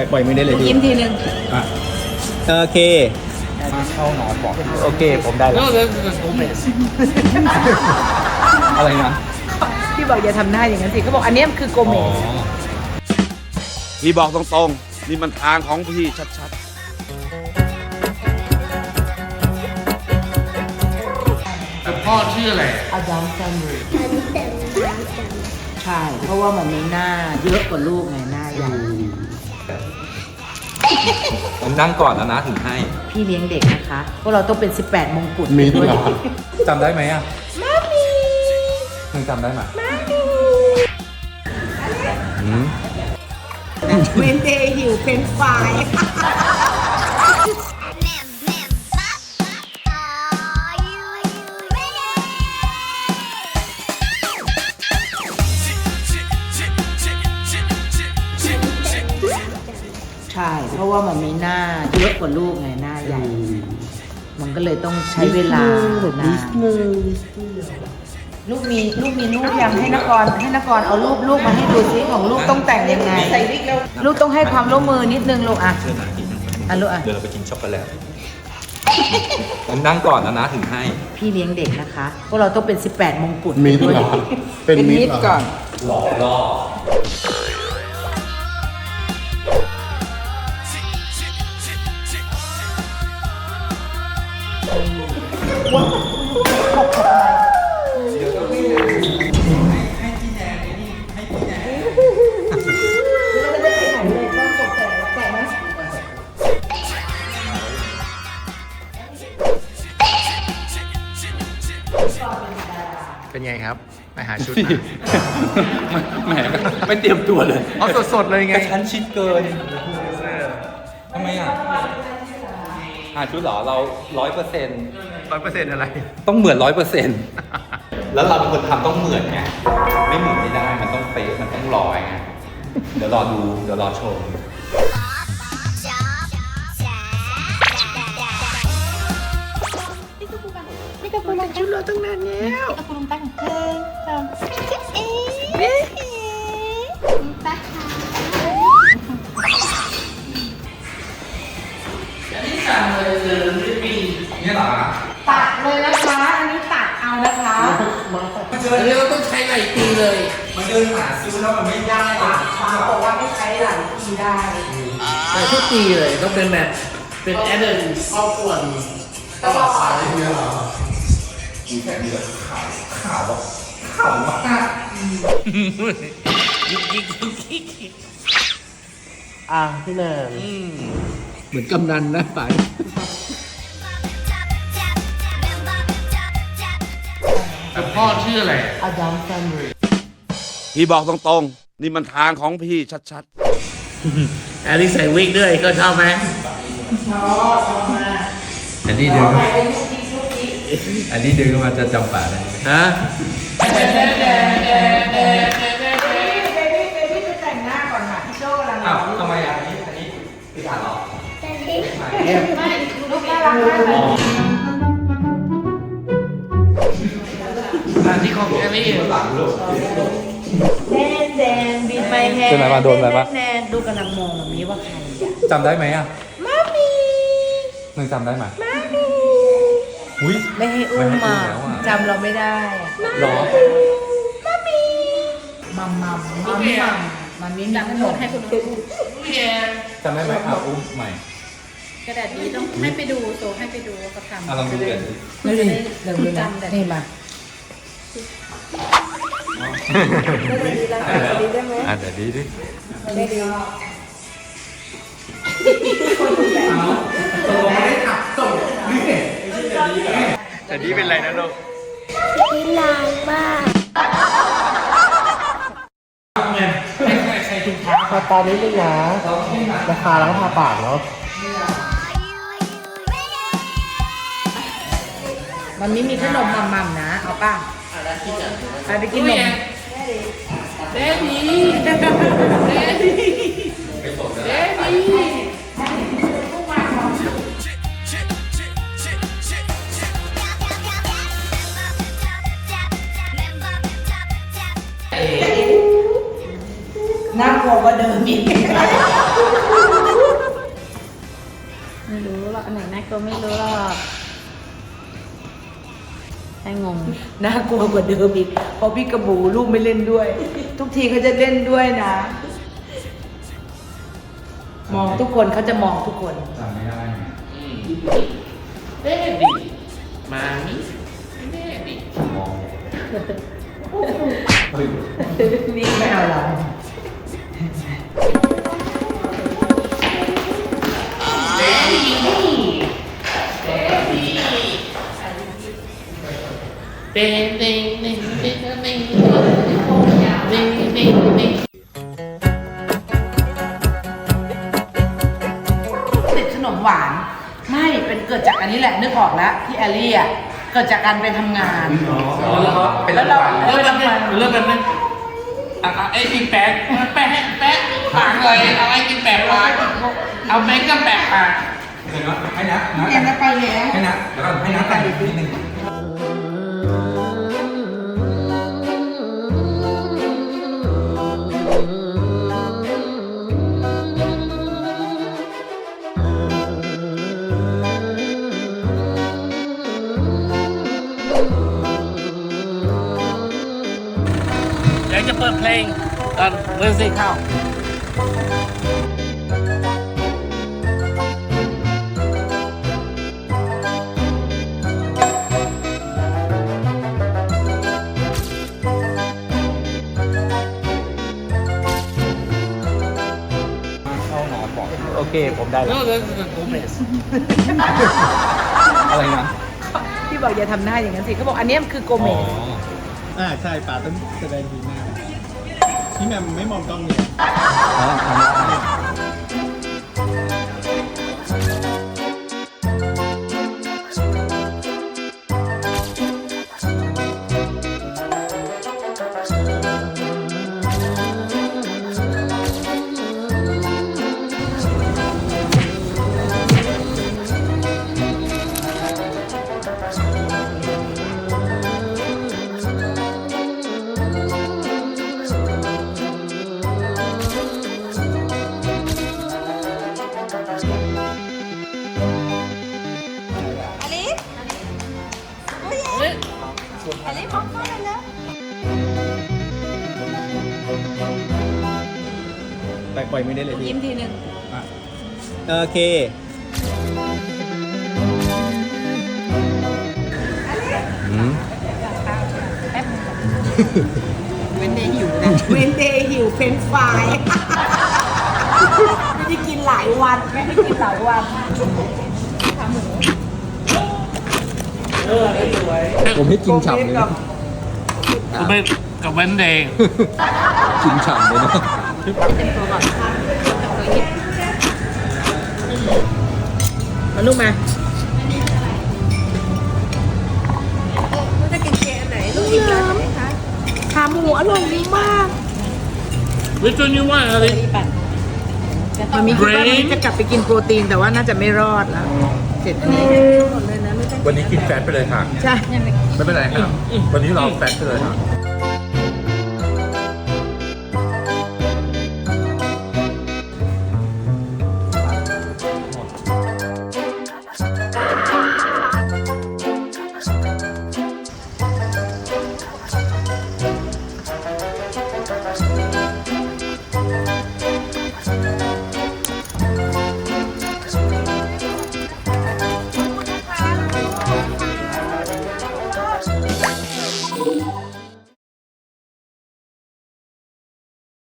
ล่อยปล่อยมือได้เลยยิ้มทีนึงอะโอเคเข้านอนบอกโอเค ผมได้แล้วอะไรนะพี่บอกอย่าทำหน้าอย่างนั้นสิเขาบอกอันเนี้ยคือโกเมสพี่บอกตรงๆ นี่มันทางของพี่ชัดพ่อชื่ออะไรอดัมแซมรีใช่ เพราะว่ามันมีหน้าเยอะกว่าลูกไงหน้าใหญ่ ผมนั่งก่อนแล้วนะถึงให้พี่เลี้ยงเด็กนะคะพวกเราต้องเป็น 18 มงกุฎมีด้วยจำได้ไหมอะมามีมึงจำได้ไหมมามีเวนเดย์หิวเป็นไฟ กว่าลูกไงหน้าใหญ่ มันก็เลยต้องใช้เวลานานลูกมีลูกมีลูกยังให้นกรให้นกรเอารูปลูกมาให้ดูซิของลูกต้องแต่งยังไงลูกต้องให้ความร่วมมือนิดนึงลูกอะเชิญนางกินอะลูกอะเดี๋ยวเราไปกินช็อกโกแลตผมนั่งก่อนแล้วนะถึงให้ พี่เลี้ยงเด็กนะคะพวกเราต้องเป็น 18 มงกุฎมีด้วยเหรอเป็นมิตรเหรอก่อนหลอกล่อ ไปหาชุดแหมไม่เตรียมตัวเลยเอาสดๆเลยไง กระชั้นชิดเกินทำไมอะหาชุดเหรอเราร้อยเปอร์เซ็นต์ร้อยเปอร์เซ็นต์อะไร ต้องเหมือนร้อยเปอร์เซ็นต์แล้วเราเป็นคนทำต้องเหมือนไง ไม่เหมือนไม่ได้ มันต้องเป๊ะมันต้องร้อยไง เดี๋ยวรอดู เดี๋ยวรอชม ตะปูลงชุดเราตั้งนานแล้วตะปูลงตั้งเพิ่งสองเอ๊ะตาค่ะอันนี้สั่งเลยคือลิปปิ้งเนี่ยตัดเลยนะคะ อันนี้ตัดเอานะคะมันเดินเรียกวต้องใช้ไหลายปีเลย มันเดินหาซื้อแล้วมันไม่ได้อะฟ้าบอกว่าไม่ใช้ไหลายปีได้ใช้ทุกปีเลยต้องเป็นแบบเป็นแอดเดนครอบครัวตลอดสายเนี่ยเหรอ กข่าวมากอะพี่แนนเหมือนกำนันนะป๋าพ่อชื่ออะไรอดัมแซมรีๆพี่บอกตรงๆ นี่มันทางของพี่ชัดอันนี้ใส่วิกด้วยก็ชอบไหมอันนี้ดึง อันนี้ดึงมาจะจำป่าเลยฮะเบบี้เบบี้ไปแต่งหน้าก่อนค่ะพี่โจ้กำลังอ้าวทำไมอะอันนี้อันนี้คือการหรอลูกน่ารักมากเลยอันที่ของแอลลี่แดนแดนบีบไมแฮเป็นไรมาโดนอะไรปะแนนดูกำลังมองแบบนี้ว่าใครอะจำได้ไหมอะมามีมึงจำได้ไหม มามี อุ้ย ไม่ให้อุ้มไม่อะให้อุ้มแล้วอะ จำเราไม่ได้อะหรอ มัมมัมมัมมัมมันมีขนมให้คุณอุ้มจำได้ไหมอะอุ้มใหม่กระดาษนี้ต้องให้ไปดูโซให้ไปดูว่าเขาทำอะลองดูกันไม่ดีเดี๋ยวดูนะนี่มาอะเดี๋ยวดีดิ แต่นี่เป็นไรนะลูกทาตานิดนึงนะราคาแล้วทาปากเนาะมันมีมีขนมมัมมัมนะ เอาป่ะไปไปกินนมน่า กลัวกว่าเดิมอีกไม่รู้หรอกอันไหนน่ากลัวไม่รู้หรอกแค่งง น่ากลัวกว่าเดิมอีกเพราะพี่กระบูลูกไม่เล่นด้วย ทุกทีเขาจะเล่นด้วยนะ มองทุกคนเขาจะมองทุกคน จำไม่ได้ไงเด็ดดิมามิเด็ดดิมองนี่ไม่เอาเรา เด็ดเด็ดเด็ดเด็ดเด็ดเด็ดเด็ดเด็ดเด็ดติดขนมหวาน ไม่เป็นเกิดจากอันนี้แหละนึกออกแล้วที่แอลลี่อะเกิดจากการไปทำงานเป็นแล้วเราเริ่มแบบนี้เริ่มแบบนี้อะอะไอ้กินแปะแปะแปะปากเลยเอาไอ้กินแปะปากเอาแบงก์ก็แปะปากเดี๋ยวนะให้นะนะเรียนจะไปแล้วให้นะเดี๋ยวก่อนให้นะแต่งนิดนึง เดี๋ยวจะเปิดเพลงตอนเวนซีเข้าโอเคผมได้แล้ว No, this is a Gomez. อะไรนะพี่บอกอย่าทำหน้าอย่างนั้นสิเขาบอกอันเนี้ยคือโกเมส อ่าใช่ป๋าต้องแสดงดีมาก 以免眉毛刚灭。 องเนี่ยอ๋อทำได้ไปปล่อยไม่ได้เลยพี่ยิ้มทีนึงโอเค เวนเดย์หิวนะ เวนเดย์หิวเฟรนช์ฟรายไม่ได้กินหลายวันไม่ได้กินหลายวันผมให้กินฉ่ำเลยนะกูไปกับเวนเดย์กินฉ่ำเลยนะมาลูกมาขาหมูอร่อยมาก Which one you want อะไรมันมีคิดว่ามันจะกลับไปกินโปรตีนแต่ว่าน่าจะไม่รอดแล้ว เสร็จอันนี้ วันนี้กินแฟตไปเลยค่ะ ใช่ ไม่เป็นไรครับ วันนี้เราแฟตไปเลยค่ะ